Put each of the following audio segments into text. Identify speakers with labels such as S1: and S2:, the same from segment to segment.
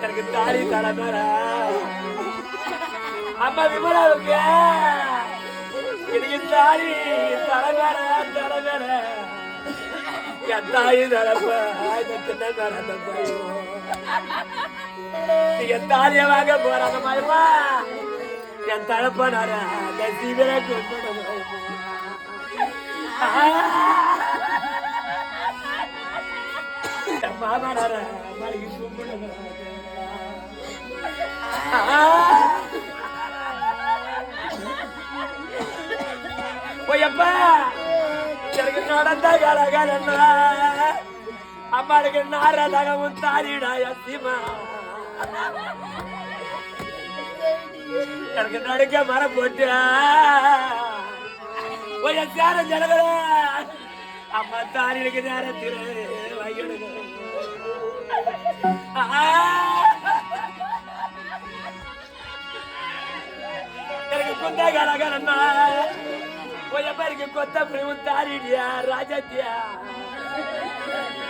S1: எனக்கு தாலி தலைமர அம்மா விமலாவுக்கு எனக்கு தாலி தலைமர தலைமர என் தாய் தலைப்ப இந்த சின்ன மேல பையன் நீங்க தாலிய வாங்க போறாங்க மாயமா என் தகப்பனார மாமனார மறுக்கு கூப்பிடுங்க எனக்கு நடந்த கலகலன்னா அம்மாளுக்கு நாரதகமும் தாரிடா எத்திமா எனக்கு நடுக்க மரம் போட்டு. ஒரு சேர ஜனங்கள அம்மா தாரிக்கு நேரத்தில் வைக்கணும் எனக்கு குந்த கலகலன்னா போயப்பருக்கு கொத்த பிரிவும் தாரிடியா ராஜத்தியா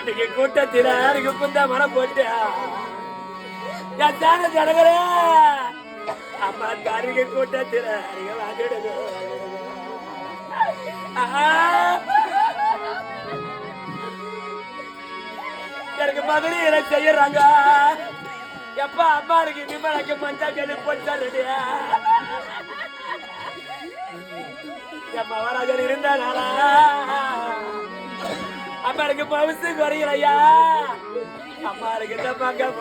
S1: இன்னைக்கு கூட்டத்தில எனக்கு குந்தா மரம் போட்டியா என் சேர ஜனங்களே அம்மா தாரிக்கு கூட்டத்தில எனக்கு வாங்கிடுங்க. எனக்கு மகளிர செய்யறாங்க. எப்ப அம்மா இருக்கு நிம்மளுக்கு மஞ்சா கல்லு போட்டு என் மகாராஜன் இருந்தாரா அம்மா எனக்கு பவுசு குறையிலையா? அம்மா இருக்கு இந்த பக்கம்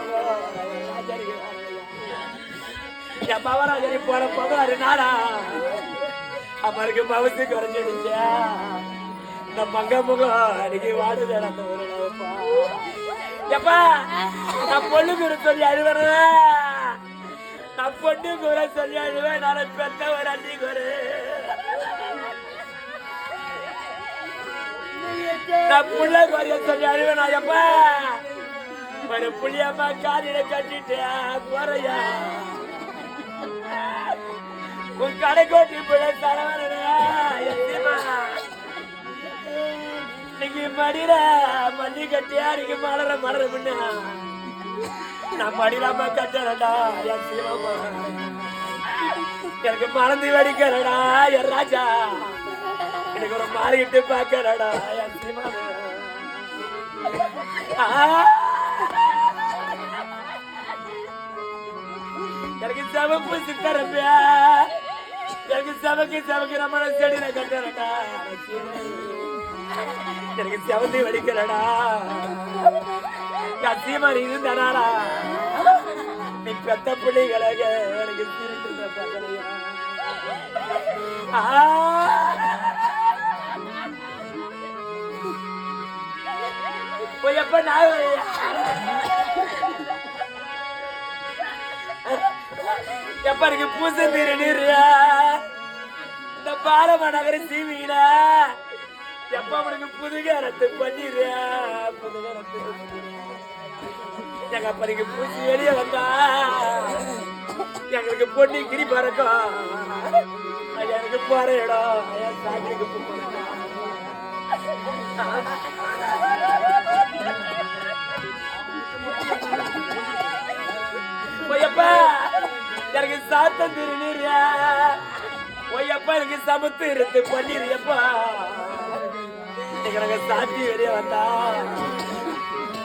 S1: என் மகாராஜனி போற போகாரு நாடா அம்மாருக்கு பவுசு குறைஞ்சிடுச்சா. இந்த மங்க முகம் அன்னைக்கு வாடுது அந்த ஒரு எப்பா நான் பொண்ணு குரு சொல்லி அழுவேன் நான் பொண்ணு குர சொல்லி அழுவேன் நான் பெத்த ஒரு அண்ணி குரு நான் புள்ள குறைய சொல்லி அழுவேன் எப்பா. ஒரு புள்ளியம்மா காலில கட்டிட்டேன் குறையா உன் கடைக்கோட்டி பிள்ளை தலைவரா மடியில மல்லி கட்டியா இருக்கு மலர மலர முன்ன நான் மடியிலாம கட்டறடா என் சிவமா. எனக்கு மறந்து வடிக்கிறடா என் ராஜா. எனக்கு ஒரு மாறிட்டு பாக்கறடா என் சிவமா. எனக்கு செவப்பு சித்தரப்பியா எனக்கு செவக்கு செவக்கு நம்ம செடியில கட்டறடா எனக்கு செவந்தி வடிக்கிறடா சத்தியமாரி இருந்தானா நீ பெத்த பிள்ளைகளாக எனக்கு திருட்டு போய் எப்ப நான் எப்ப இருக்கு பூசை நீர் இந்த பாலமா நகர சீவியில எப்ப அவனுக்கு புதுகாரத்து பண்ணிடுறியா புதுகாரத்து எங்க அப்பனுக்கு பூச்சி வெளியே வந்தா எங்களுக்கு பொண்ணு கிரி பறக்கும். எனக்கு போற இடம் சாக்கிக்கு போறேன் எனக்கு சாத்தம் திருநீர். ஒய்யப்பா எனக்கு சமத்து இருந்து பண்ணிருப்பா எனக்கு சாத்தி வெளியே வந்தா.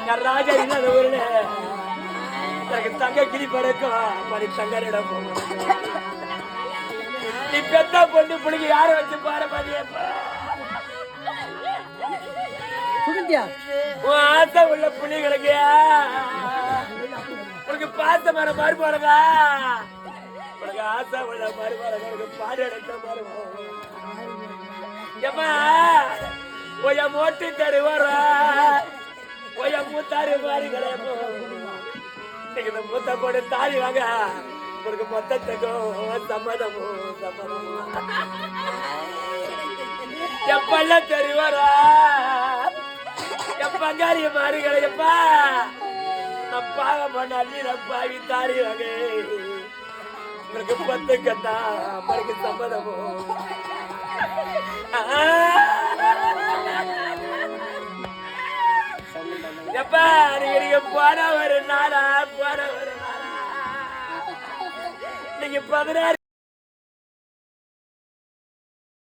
S1: என் ராஜா இல்லாத ஊர்ல எனக்கு தங்க கிளி பறக்கும். மணி தங்கரிடம் நீ பெத்த பொண்ணு பிள்ளைங்க யார வச்சு பாரு
S2: சுகந்தியா
S1: உன் ஆசை உள்ள புள்ளிகளுக்கு உனக்கு பார்த்த மர மாதிரி பாருங்க உனக்கு ஆசை உள்ள மாதிரி பாருங்க உனக்கு பாடு எடுத்த மாதிரி ஏமா ஒய்ய மோட்டி தருவார? ஒய்ய மூத்தாரு மாதிரி கிடையாது மூத்த போட்டு தாலி வாங்க. உங்களுக்கு மொத்தத்துக்கும் சம்மதமும் சம்மதமும். எப்பெல்லாம் தெரிவாரா? என் பங்காரிய மாறுகளை எப்பா நான் பாக பண்ண அள்ளி நான் பாவி தாரி வகை உங்களுக்கு பத்து கத்தா அம்மனுக்கு ஆ எப்ப நீங்க போன ஒரு நாளா போன ஒரு நாளா? நீங்க பதினாறு